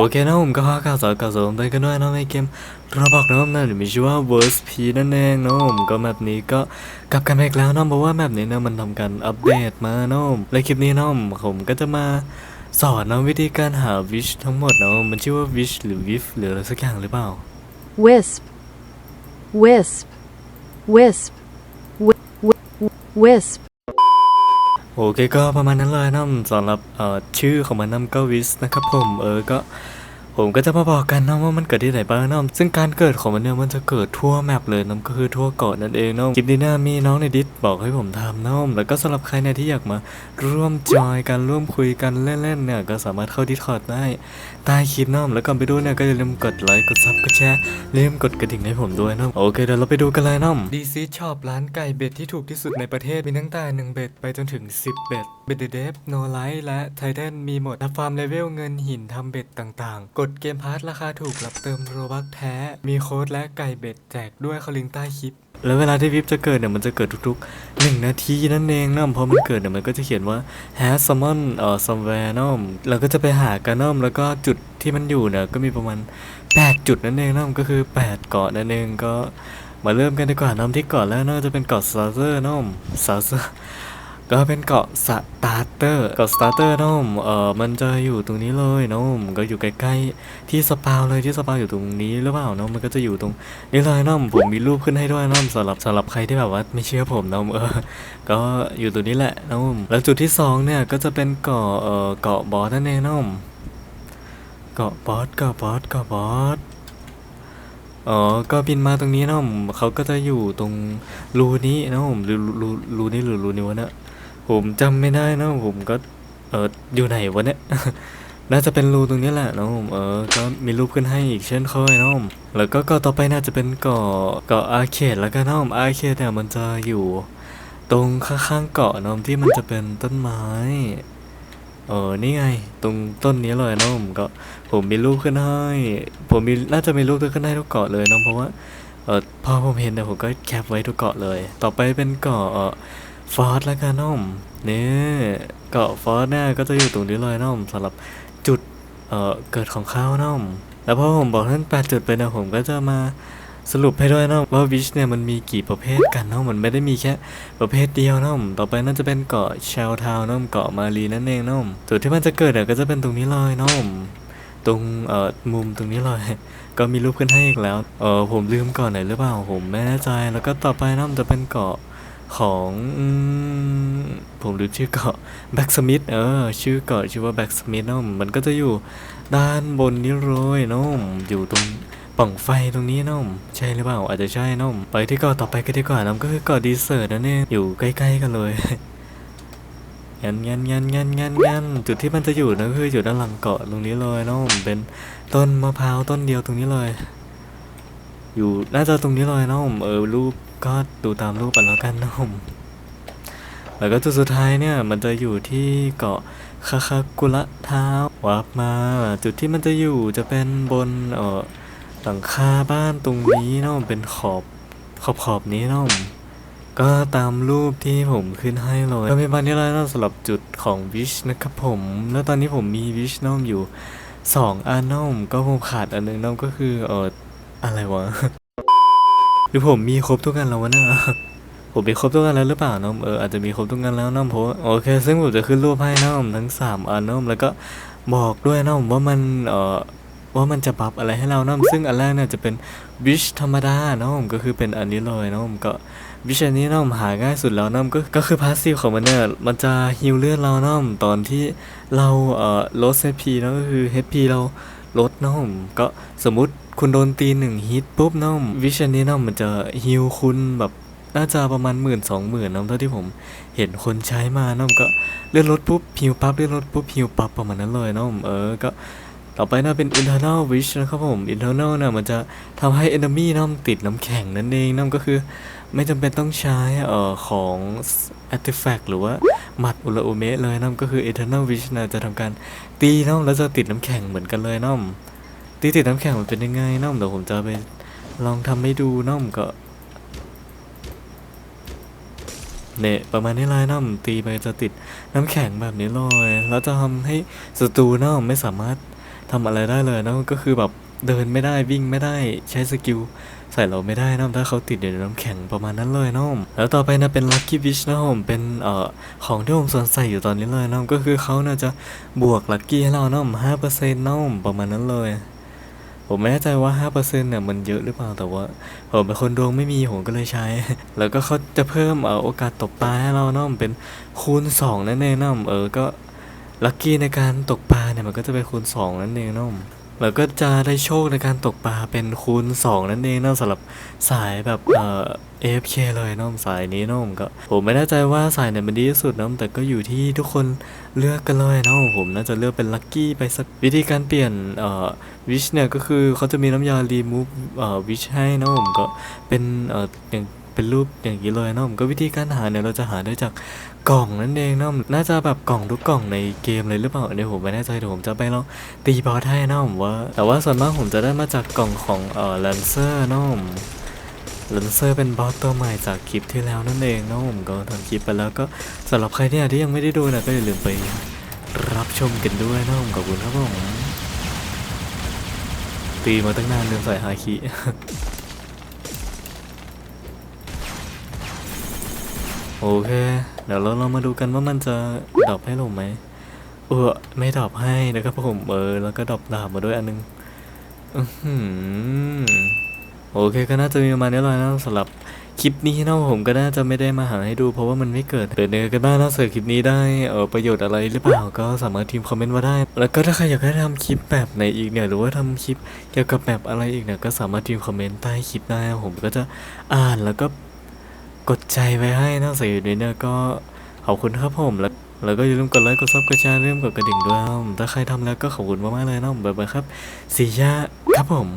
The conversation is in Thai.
โอเคนะผมก็ขอกล่าวสาวกล่าวสาวไปกันด้วยนะในเกมราบอกนะผมนะมีชื่อว่า Worst P นั่นเองนะผมก็แมปนี้ก็กลับกันอีกแล้วนะเพราะว่าแมปนี้นี่ยมันทำการอัปเดตมานะผมและคลิปนี้นะผมผมก็จะมาสอนนะวิธีการหาวิชทั้งหมดนะมันชื่อว่าวิชหรือวิฟหรืออะไรสักอย่างหรือเปล่า wisp, wisp, wisp, wi- wi- wisp, โอเคก็ประมาณนั้นเลยนะสำหรับชื่อของมันนำก็วิสนะครับผมเออก็ ผมก็จะมาบอกกันนะว่ามันเกิดที่ไหนบ้างนะซึ่งการเกิดของมันเนี่ยมันจะเกิดทั่วแมปเลยนะก็คือทั่วเกาะนั่นเองนะคลิปนี้นะมีน้องในดิสบอกให้ผมทำนะแล้วก็สำหรับใครเนี่ยที่อยากมาร่วมจอยกันร่วมคุยกันเล่นๆเนี่ยก็สามารถเข้าดิสคอร์ดได้ใต้คลิปนะแล้วก่อนไปดูเนี่ยก็อย่าลืมกดไลค์กดซับกดแชร์อย่าลืมกดกระดิ่งให้ผมด้วยนะโอเคเดี๋ยวเราไปดูกันเลยนะดีซีชอบร้านไก่เบ็ดที่ถูกที่สุดในประเทศมีตั้งแต่1เบ็ดไปจนถึง 10 เบ็ดเบ็ดเดฟโนไลท์และไททันมีหมดฟาร์มเลเวลเงินหินทำเบ็ดต่างๆดเกมพาร์ทราคาถูกรับเติมโรบักแท้ มีโค้ดและไก่เบ็ดแจกด้วยเขาลิงใต้คลิป แล้วเวลาที่วิปจะเกิดเนี่ยมันจะเกิดทุกๆ 1 นาทีนั่นเองนะพอมันเกิดเนี่ยมันก็จะเขียนว่า has summon เอ่อ somewhere นะเราก็จะไปหากันนะแล้วก็จุดที่มันอยู่เนี่ยก็มีประมาณ 8 จุดนั่นเองนะก็คือ 8 เกาะนั่นเองก็มาเริ่มกันดีกว่าน้ำที่เกาะแรกน่าจะเป็นเกาะซาเซอร์น้อมซาเซอร์ ก็เป็นเกาะสตาร์เตอร์เกาะสตาร์เตอร์น้อมเอ่อมันจะอยู่ตรงนี้เลยน้อมก็อยู่ใกล้ๆที่สปาวเลยที่สปาวอยู่ตรงนี้หรือเปล่าน้อมมันก็จะอยู่ตรงนี้เลยน้อมผมมีรูปขึ้นให้ด้วยน้อมสำหรับสำหรับใครที่แบบว่าไม่เชื่อผมน้อมเออก็อยู่ตรงนี้แหละน้อมแล้วจุดที่สองเนี่ยก็จะเป็นเกาะเอ่อเกาะบอสนั่นเองน้อมเกาะบอสเกาะบอสเกาะบอสอ๋อ ก็บินมาตรงนี้นะผมเขาก็จะอยู่ตรงรูนี้นะผมรูรูรูนี้หรือรูนี้วะเนี่ย ผมจำไม่ได้นะผมก็เอออยู่ไหนวะเนี่ย น่าจะเป็นรูตรงนี้แหละนะผมเออก็มีรูปขึ้นให้อีกเช่นเคยนะผมแล้วก็เกาะต่อไปน่าจะเป็นเกาะเกาะอาเคดแล้วกันะผมอาเคดเนี่ยมันจะอยู่ตรงข้างๆเกาะนะผมที่มันจะเป็นต้นไม้เออนี่ไง ตรงต้นนี้เลยนะผมก็ผมมีรูปขึ้นให้ ผมมีน่าจะมีรูปขึ้นให้ทุกเกาะเลยนะเพราะว่าเออพอผมเห็นเนี่ยผมก็แคปไว้ทุกเกาะเลย ต่อไปเป็นเกาะ ฟอร์แล้วกันน้องนี่ยเกาะฟอร์ดเนี่ยก็จะอยู่ตรงนี้เลยน้องสำหรับจุดเออเกิดของเขาน้องแล้วพอผมบอกท่านแปดจุดไปนี่ยผมก็จะมาสรุปให้ด้วยนะว่าวิชเนี่ยมันมีกี่ประเภทกันเนาะมันไม่ได้มีแค่ประเภทเดียวเนาะต่อไปน่าจะเป็นเกาะเชลทาวน์เนาะเกาะมารีนั่นเองเนาะจุดที่มันจะเกิดเนี่ยก็จะเป็นตรงนี้เลยเนาะตรงเอ่อมุมตรงนี้เลยก็มีรูปขึ้นให้อีกแล้วเออผมลืมก่อนไหนหรือเปล่าผมไม่แน่ใจแล้วก็ต่อไปเนาะจะเป็นเกาะ ของผมลืมชื่อเกาะแบ็กสมิธเออชื่อเกาะชื่อว่าแบ็กสมิธเนาะมันก็จะอยู่ด้านบนนี้เลยน้องอยู่ตรงป่องไฟตรงนี้น้องใช่หรือเปล่าอาจจะใช่น้องไปที่เกาะต่อไปกันดีกว่าน้องก็คือเกาะดีเซอร์นั่นเองอยู่ใกล้ๆกันเลยงันงันงันงันงันงันจุดที่มันจะอยู่นั่นคืออยู่ด้านหลังเกาะตรงนี้เลยน้องเป็นต้นมะพร้าวต้นเดียวตรงนี้เลย อยู่น่าจะตรงนี้เลยน้องเออรูป ก็ดูตามรูปไปแล้วกันน้องแล้วก็จุดสุดท้ายเนี่ยมันจะอยู่ที่เกาะคาคากุระเท้าวับมา จุดที่มันจะอยู่จะเป็นบนเอ่อหลังคาบ้านตรงนี้เนาะเป็นขอบขอบขอบนี้เนาะก็ตามรูปที่ผมขึ้นให้เลยก็มีประมาณนี้แล้วนะสำหรับจุดของวิชนะครับผม แล้วตอนนี้ผมมีวิชเนาะอยู่สองอันเนาะก็ผมขาดอันหนึงเนาะก็คือเอออะไรวะ หรือผมมีครบทุกอันแล้ววะเนี่ยผมมีครบทุกอันแล้วหรือเปล่าน้องเอออาจจะมีครบทุกอันแล้วน้องเพราะโอเค ซึ่งผมจะขึ้นรูปให้น้องทั้งสามอันน้องแล้วก็บอกด้วยน้องว่ามันเอ่อว่ามันจะปรับอะไรให้เราน้องซึ่งอันแรกเนี่ยจะเป็นวิชธรรมดาน้องก็คือเป็นอันนี้เลยน้องก็วิชอันนี้น้องหาง่ายสุดแล้วน้องก็ก็คือพาสซีฟของมันเนี่ยมันจะฮิวเลือดเราน้องตอนที่เราเอ่อลด HP น้องก็คือ HP เราลดน้องก็สมมุติ คุณโดนตีหนึ่งฮิตปุ๊บน้องวิชันนี้น้องมันจะฮิวคุณแบบน่าจะประมาณหมื่นสองหมื่นนะเท่าที่ผมเห็นคนใช้มาเนาะก็เลื่อนรถปุ๊บฮิวปั๊บเลื่อนรถปุ๊บฮิวปั๊บประมาณนั้นเลยเนาะเออก็ต่อไปน่าเป็น internal wish นะครับผม internal เนี่ยมันจะทำให้ enemy น้ำติดน้ำแข็งนั่นเองนั่นก็คือไม่จำเป็นต้องใช้เอ่อของ artifact หรือว่าหมัดอุลาอุเมะเลยนั่นก็คือ eternal wish นะจะทำการตีน้ำแล้วจะติดน้ำแข็งเหมือนกันเลยน้ำ ตีติดน้ำแข็งมันเป็นยังไงน้ำเดี๋ยวผมจะไปลองทำให้ดูน้ำก็เนี่ยประมาณนี้เลยน้ำตีไปจะติดน้ำแข็งแบบนี้เลยแล้วจะทำให้ศัตรูน้ำไม่สามารถทำอะไรได้เลยนะก็คือแบบเดินไม่ได้วิ่งไม่ได้ใช้สกิลใส่เราไม่ได้นะถ้าเขาติดอยู่ในน้ำแข็งประมาณนั้นเลยนะแล้วต่อไปนะเป็น Lucky Wish นะผมเป็นเอ่อของที่ผมสวมใส่อยู่ตอนนี้เลยนะก็คือเขาน่าจะบวก Lucky ให้เรานะห้าเปอร์เซ็นต์นะประมาณนั้นเลย ผมไม่แน่ใจว่า 5%เนี่ยมันเยอะหรือเปล่าแต่ว่า ผมเป็นคนดวงไม่มีผมก็เลยใช้ แล้วก็เขาจะเพิ่มเอ่อโอกาสตกปลาให้เราเนาะมันเป็นคูณ 2 นั่นเองเนาะเออก็ลัคกี้ในการตกปลาเนี่ยมันก็จะเป็นคูณ 2 นั่นเองเนาะ แล้วก็จะได้โชคในการตกปลาเป็นคูณ 2 นั่นเองนะสำหรับสายแบบเอ่อ AFK เลยเนาะสายนี้เนาะก็ผมไม่แน่ใจว่าสายไหนมันดีที่สุดเนาะแต่ก็อยู่ที่ทุกคนเลือกกันเลยเนาะผมน่าจะเลือกเป็นลัคกี้ไปสักวิธีการเปลี่ยนเอ่อวิชเนี่ยก็คือเขาจะมีน้ำยารีมูฟเอ่อวิชให้นะผมก็เป็นเอ่ออย่างเป็นรูปอย่างนี้เลยนะผมก็วิธีการหาเนี่ยเราจะหาได้จาก กล่องนั่นเองนะน่าจะแบบกล่องทุกกล่องในเกมเลยหรือเปล่าอันนี้ผมไม่แน่ใจเดี๋ยวผมจะไปลองตีบอสให้นะผมว่า แต่ว่าส่วนมากผมจะได้มาจากกล่องของเอ่อแลนเซอร์นะผมแลนเซอร์เป็นบอสตัวใหม่จากคลิปที่แล้วนั่นเองนะผมก็ทำคลิปไปแล้วก็สำหรับใครเนี่ยที่ยังไม่ได้ดูนะก็อย่าลืมไปรับชมกันด้วยนะผมขอบคุณครับผมตีมาตั้งนานลืมใส่ฮาคิ โอเค เดี๋ยวเราเรามาดูกันว่ามันจะดรอปให้ลงไหมเออไม่ดรอปให้นะครับผมเออแล้วก็ดรอปดาบมาด้วยอันนึงอือหือโอเคก็น่าจะมีประมาณนี้เลยนะสำหรับคลิปนี้นะผมก็น่าจะไม่ได้มาหาให้ดู เพราะว่ามันไม่เกิดเดี๋ยวเนอกันบ้างนะเสิร์ฟคลิปนี้ได้เออประโยชน์อะไรหรือเปล่าก็สามารถทีมคอมเมนต์มาได้ แล้วก็ถ้าใครอยากให้ทำคลิปแบบไหนอีกเนี่ยหรือว่าทำคลิปเกี่ยวกับแบบอะไรอีกเนี่ยก็สามารถพิมคอมเมนต์ใต้คลิปได้ผมก็จะอ่านแล้วก็ กดใจไว้ให้นะใส่อยู่ในเนี่ยก็ขอบคุณครับผมแล้วแล้วก็อย่าลืมกดไลค์กดซับกดแชร์เริ่มกดกระดิ่งด้วยครับถ้าใครทำแล้วก็ขอบคุณมากๆเลยนะบ๊ายบายครับสียะครับผม